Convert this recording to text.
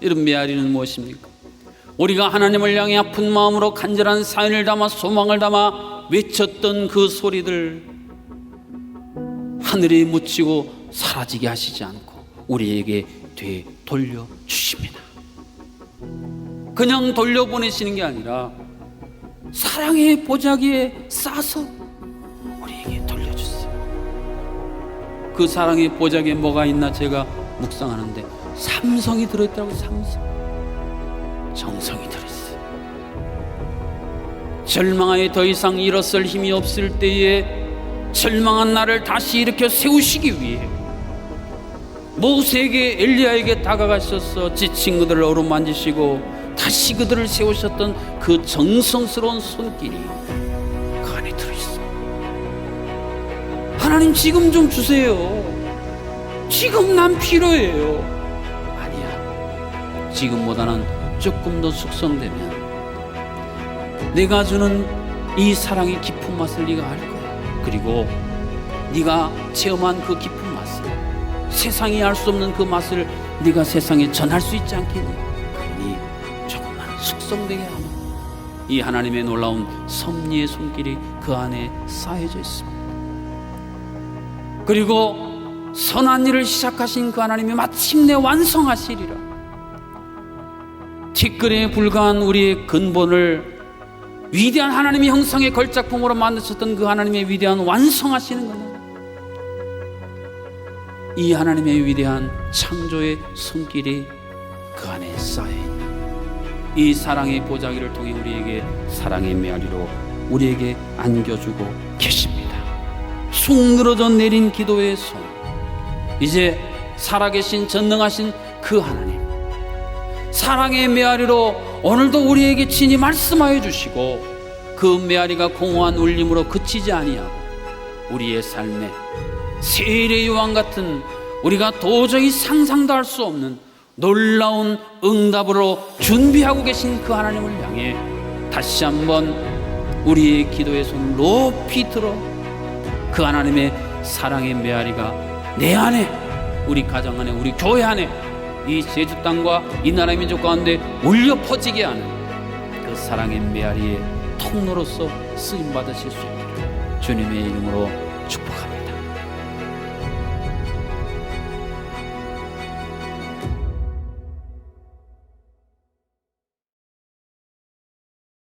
이런 메아리는 무엇입니까? 우리가 하나님을 향해 아픈 마음으로 간절한 사연을 담아 소망을 담아 외쳤던 그 소리들 하늘에 묻히고 사라지게 하시지 않고 우리에게 되돌려 주십니다. 그냥 돌려보내시는 게 아니라 사랑의 보자기에 싸서 그 사랑의 보자기에 뭐가 있나 제가 묵상하는데 삼성이 들어있더라고요. 삼성. 정성이 들어있어요. 절망하에 더 이상 일어설 힘이 없을 때에 절망한 나를 다시 일으켜 세우시기 위해 모세에게 엘리야에게 다가가셔서 지친 그들을 어루만지시고 다시 그들을 세우셨던 그 정성스러운 손길이 하나님 지금 좀 주세요. 지금 난 필요해요. 아니야. 지금보다는 조금 더 숙성되면 내가 주는 이 사랑의 깊은 맛을 네가 알 거야. 그리고 네가 체험한 그 깊은 맛을 세상이 알 수 없는 그 맛을 네가 세상에 전할 수 있지 않겠니? 그러니 조금만 숙성되게 하면 이 하나님의 놀라운 섭리의 손길이 그 안에 쌓여져 있습니다. 그리고 선한 일을 시작하신 그 하나님이 마침내 완성하시리라. 티끌에 불과한 우리의 근본을 위대한 하나님의 형상의 걸작품으로 만드셨던 그 하나님의 위대한 완성하시는 것은 이 하나님의 위대한 창조의 손길이 그 안에 쌓여 있는 이 사랑의 보자기를 통해 우리에게 사랑의 메아리로 우리에게 안겨주고 계십니다. 쑥 늘어져 내린 기도의 손 이제 살아계신 전능하신 그 하나님 사랑의 메아리로 오늘도 우리에게 친히 말씀하여 주시고 그 메아리가 공허한 울림으로 그치지 아니하고 우리의 삶에 세일의 요한 같은 우리가 도저히 상상도 할 수 없는 놀라운 응답으로 준비하고 계신 그 하나님을 향해 다시 한번 우리의 기도의 손을 높이 들어 그 하나님의 사랑의 메아리가 내 안에 우리 가정 안에 우리 교회 안에 이 제주 땅과 이 나라의 민족 가운데 울려 퍼지게 하는 그 사랑의 메아리의 통로로서 쓰임 받으실 수 있기를 주님의 이름으로 축복합니다.